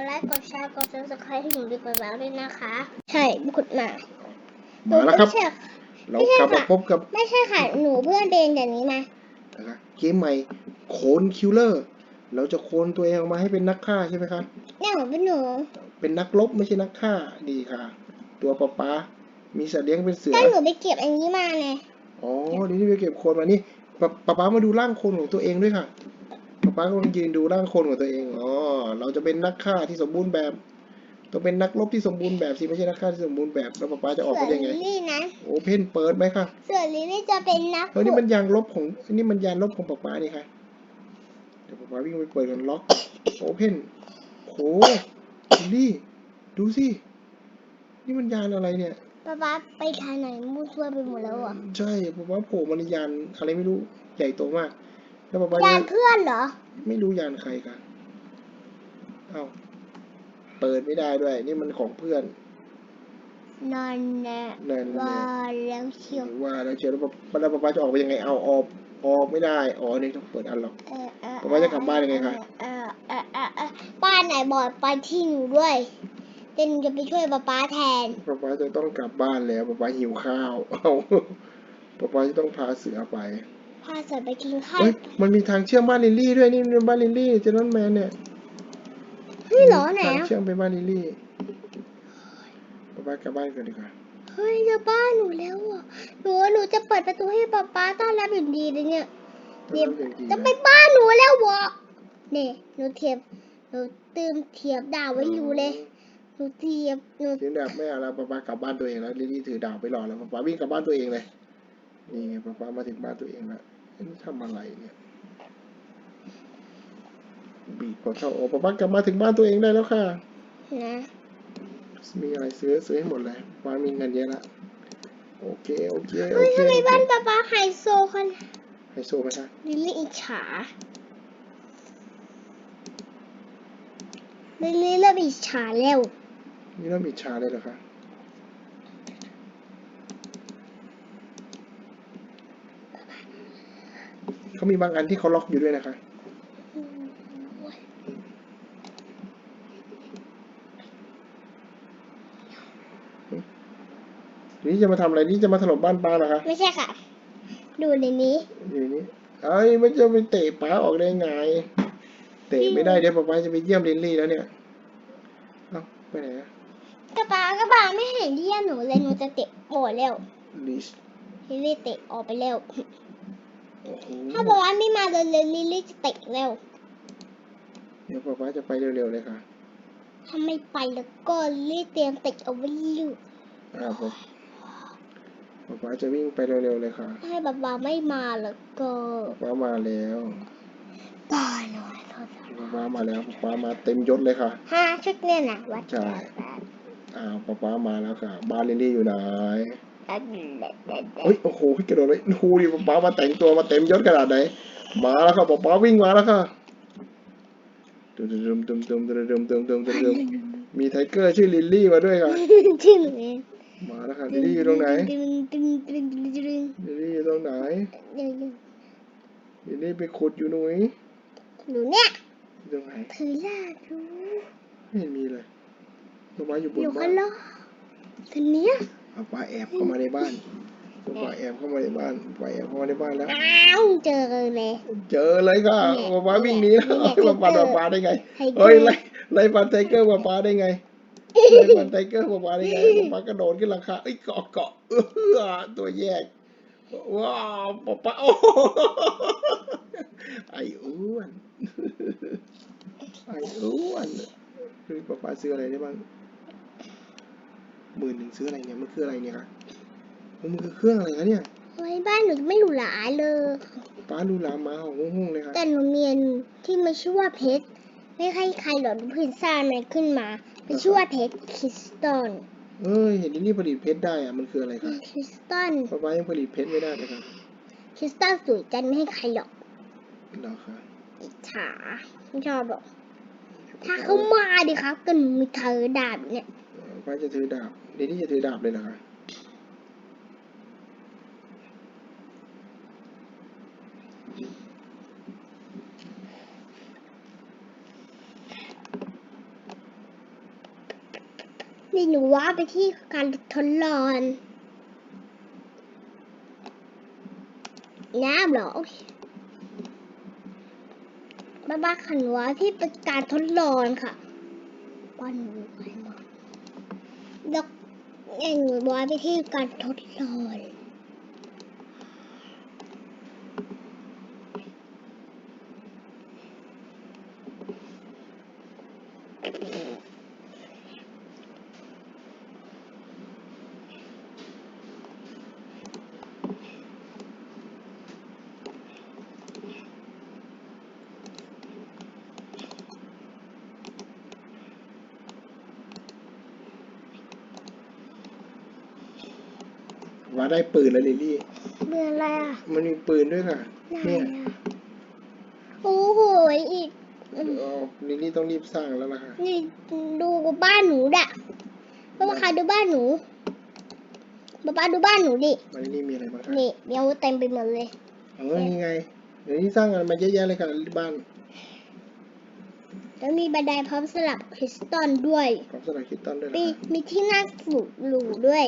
ดไลค์กดแชร์กดซับสไครต์ให้หนูดีกว่าแล้วด้วยนะคะ ใช่กดมามาแล้วครับไม่ใช่เรากลับมาพบกับ ไม่ใช่ค่ะ หนูเพื่อนเดนอย่างนี้มานะครับเกมใหม่โคนคิลเลอร์ เราจะโคนตัวเองออกมาให้เป็นนักฆ่าใช่ไหมครับเนี่ยหนูเป็นหนู เป็นนักรบไม่ใช่นักฆ่าดีค่ะ ตัวป๊าป๊ามีสัตว์เลี้ยงเป็นเสือก็หนูไปเก็บอันนี้มาไงอ๋อเดี๋ยวนี้ไปเก็บโคนมานี่ป๊าป๊าป๊ามาดูร่างโคนของตัวเองด้วยค่ะ ป๊าป๊ากำลังยืนดูร่างโคนของตัวเองอ๋อเราจะเป็นนักฆ่าที่สมบูรณ์แบบต้องเป็นนักรบที่สมบูรณ์แบบสิไม่ใช่นักฆ่าที่สมบูรณ์แบบแล้วป๊าป๊าจะออกเสืมาอได้ไงลิลลี่นะโอเพนเปิดไหมคะเสือลิลลี่จะเป็นนักเฮ้ยนี่มันยางลบของนี่มันยางลบของป๊าป๊านี่ค่ะเดี๋ยวป๊าป๊าวิ่งไปเปิดกันล็อกโอเพนโหลิลลี่ดูสินี่มันยานอะไรเนี่ยป๊าป๊าไปทางไหนมู่ทั่วไปหมดแล้วอะใช่ผมว่าโผล่มาในยานอะไรไม่รู้ใหญ่โตมาก แล้วป๊าป๊ายานจะเพื่อนเหรอ ไม่รู้ยานใครค่ะเอ้าเปิดไม่ได้ด้วย นี่มันของเพื่อน นอนแน่นั่นแหละว่าแล้วเชียวว่าแล้วเชียวแล้วป๊าแล้วป๊าป๊าจะออกไปยังไง เอาออกออกไม่ได้ อ๋อนี่ต้องเปิดอันล็อก เออเออป๊าป๊าจะกลับบ้านยังไงคะ เออเออเออเออบ้านไหนบอกไปที่หนูด้วยเดี๋ยวหนูจะไปช่วยป๊าป๊าแทนป๊าป๊าจะต้องกลับบ้านแล้วป๊าป๊าหิวข้าว เอาป๊าป๊าจะต้องพาเสือไป พาเสือไปกินข้าวเฮ้ยมันมีทางเชื่อมบ้านลิลลี่ด้วยนี่นี่บ้านลิลลี่เจนนแมนเนี่ยเฮ้ยเหรอไหนทางอะเชื่อมไปบ้านลิลลี่ป๊าป๊ากลับบ้านกันดีกว่าเฮ้ยเจอบ้านหนูแล้วอะหนูว่าหนูจะเปิดประตูให้ป๊าป๊าต้อนรับอย่างดีเลยเนี่ยเนี่ยจะไปบ้านหนูแล้ววะเนี่ยหนูเทียบหนูเติมเทียบดาวไว้อยู่เลยหนูเทียบหนู ถือดาบไม่เอาแล้วป๊าป๊ากลับบ้านตัวเองแล้วลิลลี่ถือดาบไปรอแล้วป๊าป๊าวิ่งกลับบ้านตัวเองเลย นี่ไงป๊าป๊ามาถึงบ้านตัวเองแล้วเอ๊ะนี่ทำอะไรเนี่ย บีบพอเข้าโอ้ป๊าป๊ากลับมาถึงบ้านตัวเองได้แล้วค่ะ นะมีอะไรซื้อซื้อให้หมดเลยป๊ามีเงินเยอะละโอเคโอเคโอเฮ้ยเคทำไมบ้านป๊าป๊าไฮโซขนาดไฮโซไหมคะลิลลี่อิจฉาลิลลี่เริ่มอิจฉาแล้วนี่เริ่มอิจฉาเลยเหรอคะ เขามีบางอันที่เขาล็อกอยู่ด้วยนะคะนี่จะมาทำอะไรนี่จะมาถล่มบ้านป้าเหรอคะไม่ใช่ค่ะ ดูในนี้อยู่นี่เอ้ยมันจะไปเตะป้าออกได้ไง เตะไม่ได้เดี๋ยวป้าจะไปเยี่ยมลินลี่แล้วเนี่ยเอ้าไปไหนอะกระป๋ากระป๋าไม่เห็นที่หนูเลยหนูจะเตะโอ้แล้วลิสลิลลี่เตะออกไปแล้วโอ้โห ถ้าบอกว่าไม่มาเลยเลยลิลลี่จะเตะแล้วเดี๋ยวป้าจะไปเร็วๆเลยค่ะ ถ้าไม่ไปแล้วก็ลิลลี่เตรียมเตะเอาไว้ลูกอ่าผมป้าจะวิ่งไปเร็วๆเลยค่ะ ถ้าแบบว่าไม่มาแล้วก็ป้ามาแล้วตายหน่อยโทษป้ามาแล้วป้ามาเต็มยศเลยค่ะห้าชุดเนี่ยนะวัดใช่อ้าวป้ามาแล้วค่ะ บ้านลินลี่อยู่ไหน เฮ้ยโอ้โหกระโดดเลยดูดิป๊ามาแต่งตัวมาเต็มยศขนาดไหนมาแล้วครับป๊าวิ่งมาแล้วค่ะตึมตึมตึมตึมตึมตึมตึมตึมตึมมีไทเกอร์ชื่อลิลลี่มาด้วยค่ะชื่อหนูเองมาแล้วค่ะลิลลี่อยู่ตรงไหนลิลลี่อยู่ตรงไหนลิลลี่ไปขุดอยู่หนุ่ยหนูเนี่ยตรงไหนถือลาดูไม่เห็นมีเลยป๊าป๊าอยู่บนอยู่บ้าข้านงนอกทีเนี้ ป๊าแอบเข้ามาในบ้านป๊าแอบเข้ามาในบ้านป๊าแอบเข้ามาในบ้านแล้ว อ้าวเจอเลย เจอเลยค่ะเนี่ยป๊าวิ่งหนีแล้วเนี่ยป๊าปัดไทเกอร์ป๊าได้ไงไทเกอเฮ้ยร์ไล่ไล่ฟันไทเกอร์ป๊าป๊าได้ไงไล่ฟันไทเกอร์ป๊าป๊าได้ไงป๊าป๊ากระโดดขึ้นหลังคาเอ้ยเกาะเกาะเออตัวแยกว้าวป๊าป๊าโอ้โหไอ้อ้วนไอ้อ้วนเฮ้ยป๊าป๊าซื้ออะไรได้บ้าง หมื่นหนึ่งซื้ออะไรเนี่ย มันคืออะไรเนี่ยคะโอ้มันคือเครื่องอะไรคะเนี่ยไว้บ้านหนูไม่หรูหราเลยป้าดูหลามาของห้องเลยค่ะแต่หนูเมียนที่มันชื่อว่าเพชรไม่ใครใครหรอกพื้นซ่านมันขึ้นมามันชื่อว่าเพชรคริสตัลเอ้ยเห็นที่นี่ผลิตเพชรได้อะมันคืออะไรคะคริสตัลป้าป้ายังผลิตเพชรไม่ได้เลยค่ะคริสตัลสวยจันไม่ให้ใครหรอกเหรอคะอิจฉาไม่ชอบหรอกถ้าเขามาดิครับก็หนูมีเธอดาบเนี่ยป้าจะถือดาบ เดี๋ยวนี้จะถือดาบเลยเหรอคะนี่หนูว่าไปที่การทดลองน้ำเหรอ โอเคบ้าบ้าขันว่าที่เป็นการทดลองค่ะป้อนหนูไปหมดแล้ว ไอ้หนูว่าไปที่การทดลอง ว่าได้ปืนแล้วลิลลี่เมื่ออะไรอะ มันมีปืนด้วยค่ะ ไหนเนี่ย อะโอ้โหอีกอืมอ๋อลิลลี่ต้องรีบสร้างแล้วล่ะค่ะ นี่ดูบ้านหนูด่ะป้าป้าคะดูบ้านหนูป้าป้าดูบ้านหนูดิ มันนี่มีอะไรบ้างคะนี่มีอาวุธเต็มไปหมดเลย เออนี่ไง เดี๋ยวนี้สร้างอะไรมาเยอะแยะเลยค่ะบ้านแล้วมีบันไดพร้อมสลับคริสตัลด้วยพร้อมสลักคิดต้นด้วยนะมีคะมีที่นั่งสูบหรูด้วย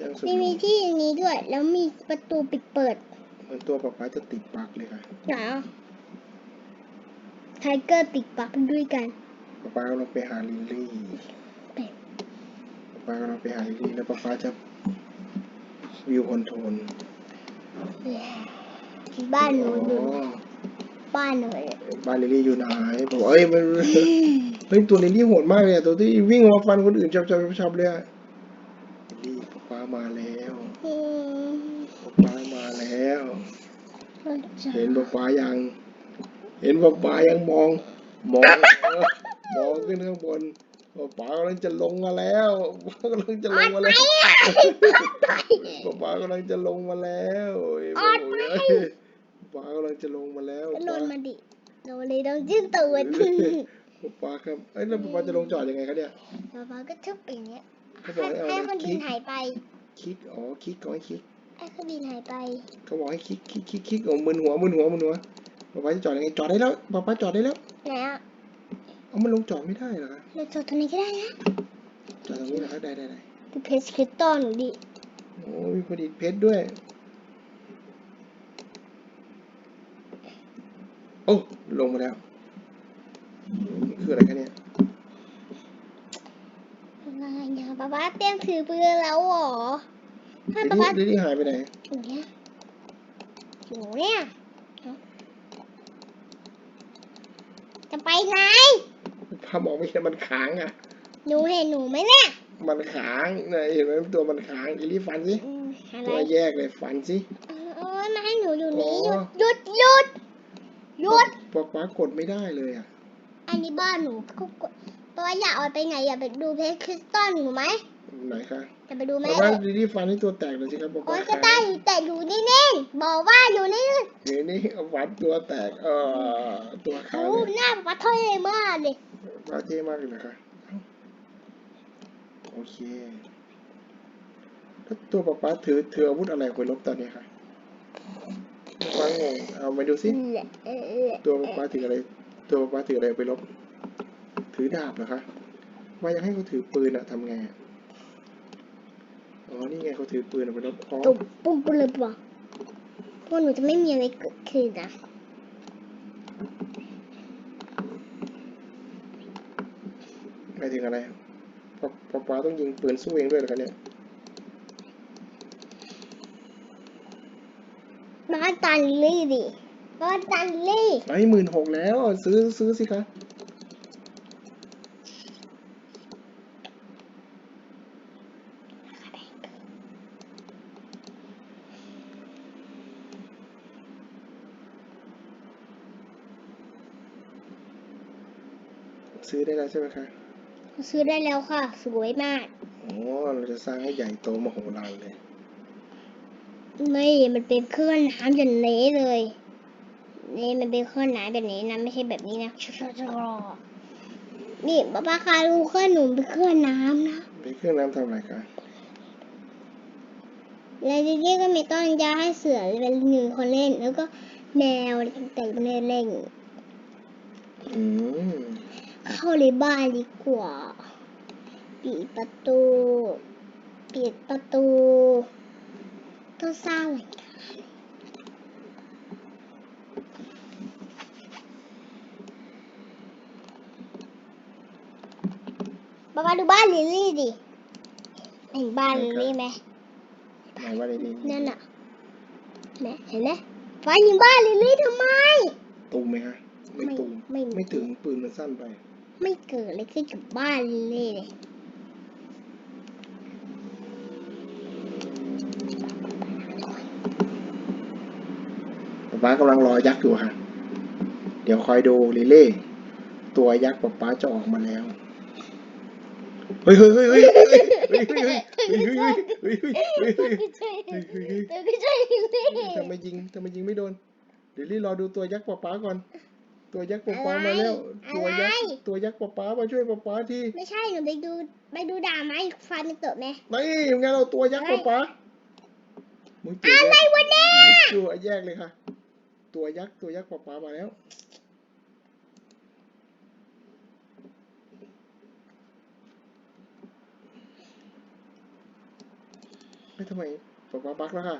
ยังสุดมีมีที่อย่างนี้ด้วย แล้วมีประตูปิดเปิดเหมือนตัวป๊าป๊าจะติดปลักเลยค่ะหนาไทเกอร์ติดปักด้วยกันป๊าป๊ากำลังไปหาลิลลี่ไปป๊าป๊ากำลังไปหาลิลลี่แล้วป๊าป๊าจะวิวคอนโทรลบ้านหนูอยู่อ๋อบ้านหนูเนี่ยบ้านลิลลี่อยู่ไหนบอกว่าเอ้ยมัน เฮ้ยตัวลิลลี่โหดมากเลยอะตัวที่วิ่งมาฟันคนอื่นจับจับจับจับเลยอะ ลิลลี่ป๊าป๊ามาแล้วอืมป๊าป๊ามาแล้ว เห็นป๊าป๊ายัง เห็นป๊าป๊ายังมอง มองมองขึ้นข้างบนป๊าป๊ากำลังจะลงมาแล้วป๊ากำลังจะลงมาแล้วป๊าป๊ากำลังจะลงมาแล้วโอ้ยออนไปป๊ากำลังจะลงมาแล้วก็โดนมาดิโดนเลยต้องจิ้มตูดป๊าป๊าครับเอ้ยแล้วป๊าป๊าจะลงจอดยังไงครับเนี่ยป๊าป๊าก็ชอบเป็นอย่างเงี้ย เขาบอกให้ให้เอาให้คนคบิลินกหายไป คลิกอ๋อคลิกก่อนให้คลิกให้คนบินหายไป เขาบอกให้คลิกคลิกคลิกคลิกโอ้มึนหัวมึนหัวมึนหัวป๊าป๊าจะจอดยังไงจอดได้แล้วป๊าป๊าจอดได้แล้วไหนอะเอามันลงจอดไม่ได้เหรอคะเราจอดตรงนี้ก็ได้นะจอดตรงนี้เหรอคะได้ได้ได้ดูเพจคริสตัลหนูดิโอ้มีผลิตเพชรด้วย โอ้ลงมาแล้วนี่คืออะไรคะเนี่ย อะไรเนี่ย ป๊าป๊าเตรียมถือปืนแล้วเหรอถ้าลิป๊าป๊าลลี่ลิลลี่หายไปไหนอย่างเงี้ยหนูเนี่ยจะไปไหนภาพมองไม่เห็นมันค้างอะ หนูเห็นหนูไหมเนี่ย มันค้างนะเห็นไหมตัวมันค้างลิลลี่ฟันสิอืมอะไรตัวแยกเลยฟันสิเออเออมาให้หนูอยู่นี่อ๋หยุอดหยุดหยุดหยุดป๊าป๊ากดไม่ได้เลยอะ อันนี้บ้านหนูก็กด เพราะว่าอยากเอาไปไหนอยากไปดูเพชรคริสตัลหนูไหมไหนคะจะไปดูไหมป๊าป๊าลิลลี่ฟันให้ตัวแตกเลยสิครับป๊าโอ้ป๊ายก็ได้อยู่แต่อยู่นิ่งๆบอกว่าอยู่นิ่งเดี๋ยวนี้ฟันตัวแตกเออตัวๆค้าโอ้งเลยหน้าป๊าเท่มากเลยป้าเท่มากเลยนะคะโอเคแล้วตัวป๊าป๊าถือถืออาวุธอะไรไปลบตอนนี้คะฟังงงเอาไปดูสิเออเออตัวป๊าป๊าถืออะไร ตัวป๊าป๊าถืออะไรไปลบ ถือดาบเหรอคะว่าอยากให้เขาถือปืนอะทำไงอะอ๋อ นี่ไงเขาถือปืนอะไปลบอ๋อตุ่มปุ่มปุ่มเลยบอกพวกหนูจะไม่มีอะไรเกิดขึ้นนะหมายถึงอะไรป๊าป๊าป๊าต้องยิงปืนสู้เองด้วยเหรอคะเนี่ยบ้านตันลี่ดิบ้านตันลี่ไอ้หมื่นหกแล้ว ซื้อซื้อสิคะ อได้แล้วใช่ไหมคะซื้อได้แล้วค่ะ สวยมากอ๋อเราจะสร้างให้ใหญ่โตมโหฬารเลย ไม่มันเป็นเครื่องน้ำอย่างนี้เลย นี่มันเป็นเครื่องน้ำแบบนี้นะไม่ใช่แบบนี้นะชชชนี่ป้าป้าคะรู้เครื่องหนูเป็นเครื่องน้ำนะเป็นเครื่องน้ำทำอะไรคะแล้วจริงๆก็มีต้นยาให้เสือเป็นหนึ่งคนเล่น แล้วก็แมวแต่ไม่ได้เล่นอืม เข้าในบ้านดีกว่า ปิดประตู ปิดประตูต้องสร้างเหมือนกันป๊าป๊าดูบ้านลิลลี่ดิเห็นบ้านลิลลี่ไหมไหนว่าได้ดีนั่นน่ะเห็นไหมเห็นไหมฟ้ายิงบ้านลิลลี่ทำไมตูมไหมฮะ ไม่ไม่ตูมไม่ไม่ถึงปืนมันสั้นไป ไม่เกิดอะไรขึ้นกับบ้านลิลลี่เลยป๊ากำลังรอยักษ์อยู่ฮะเดี๋ยวคอยดูลิเล่ ตัวยักษ์ป๊าป๊าจะออกมาแล้ว เฮ้ยเฮ้ยเฮ้ยเฮ้ยเฮ้ยเฮ้ยเฮ้ยเฮ้ยเฮ้ยเฮ้ยเฮ้ยเฮ้ยเฮ้ยเฮ้ยไม่ใช่เฮ้ยเฮ้ยเฮ้ยไม่ใช่ลิลลี่ทำไมยิงทำไมยิงไม่โดนเดี๋ยวรีรอดูตัวยักษ์ป๊าป๊าก่อน ตัวยักษ์ป๊าป๊ามาแล้ว ตัวยักษ์ตัวยักษ์ป๊าป๊ามาช่วยป๊าป๊าทีไม่ใช่หนูไปดูไปดูด่าไม้ฟันมันเกิดไหมนี่งั้นเราตัวยักษ์ป๊าป๊ามึงตัวอะไรยักษ์วะเนี่ยตัวแยกเลยค่ะ ตัวยักษ์ตัวยักษ์ป๊าป๊ามาแล้วไม่ทำไมป๊าป๊าบักแล้วค่ะ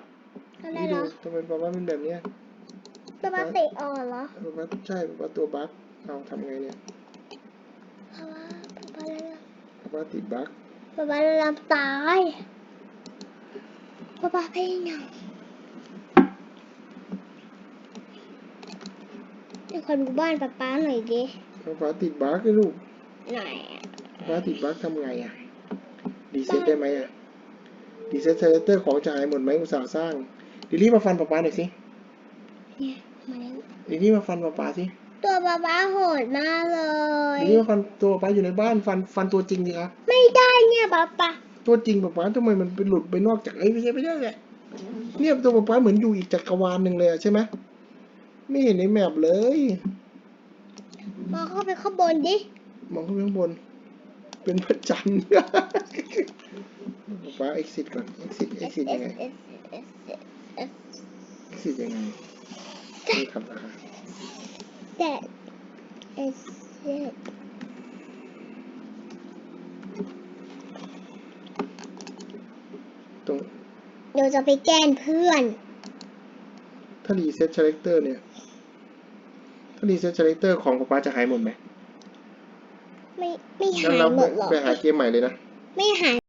อะไรนี่เหรดูอทำไมป๊าป๊าเป็นแบบเนี้ ยป๊าป๊าเตะอ่อนเหรอป๊าป๊าใช่ป๊าป๊าตัวบักเอาทำไงเนี่ยป๊าป๊าป๊าป๊าแล้วป๊าป๊าติดบักป๊าป๊าลำตายป๊าป๊าไปยังเดี๋ยวขอดูบ้านป๊าป๊าหน่อยดิป๊าป๊าติดบักเลยลูกไหนอะป๊าป๊าติดบักทำไงอะ ดีเซ็ตได้ไหมอะ ดีเซ็ตเซเลเตอร์ของจะหายหมดไหมอุตส่าห์สร้าง ดิลลี่มาฟันป๊าป๊าหน่อยสิเนี่ยมาแล้วดิลลี่มาฟันป๊าป๊าสิตัวป๊าป๊าโหดมากเลยดิลลี่มาฟันตัวป๊าป๊าอยู่ในบ้านฟันฟันตัวจริงดิครับไม่ได้เนี่ยป๊าป๊าตัวจริงป๊าป๊าทำไมมันไปหลุดไปนอกจากไอ้ยไม่ใช่ไม่ใช่แหละเนี่ยตัวป๊าป๊าเหมือนอยู่อีกจักรวาลหนึ่งเลยอะใช่ไหมไม่เห็นในแมปเลยมองเข้าไปข้างบนดิมองขึ้นไปข้างบน เป็นพระจันทร์ป๊าป๊า exit ก่อน exit exit ยังไง S S S S exit ยังไง นี่ครับอ่า that is it ตรงเดี๋ยวจะไปแกล้งเพื่อน ถ้า reset selector เนี่ย ถ้า reset selector ของป๊าป๊าจะหายหมดไหมไม่ไม่งั้หานยเราหมดหรอก ไปหาเกมใหม่เลยนะ ไม่หาย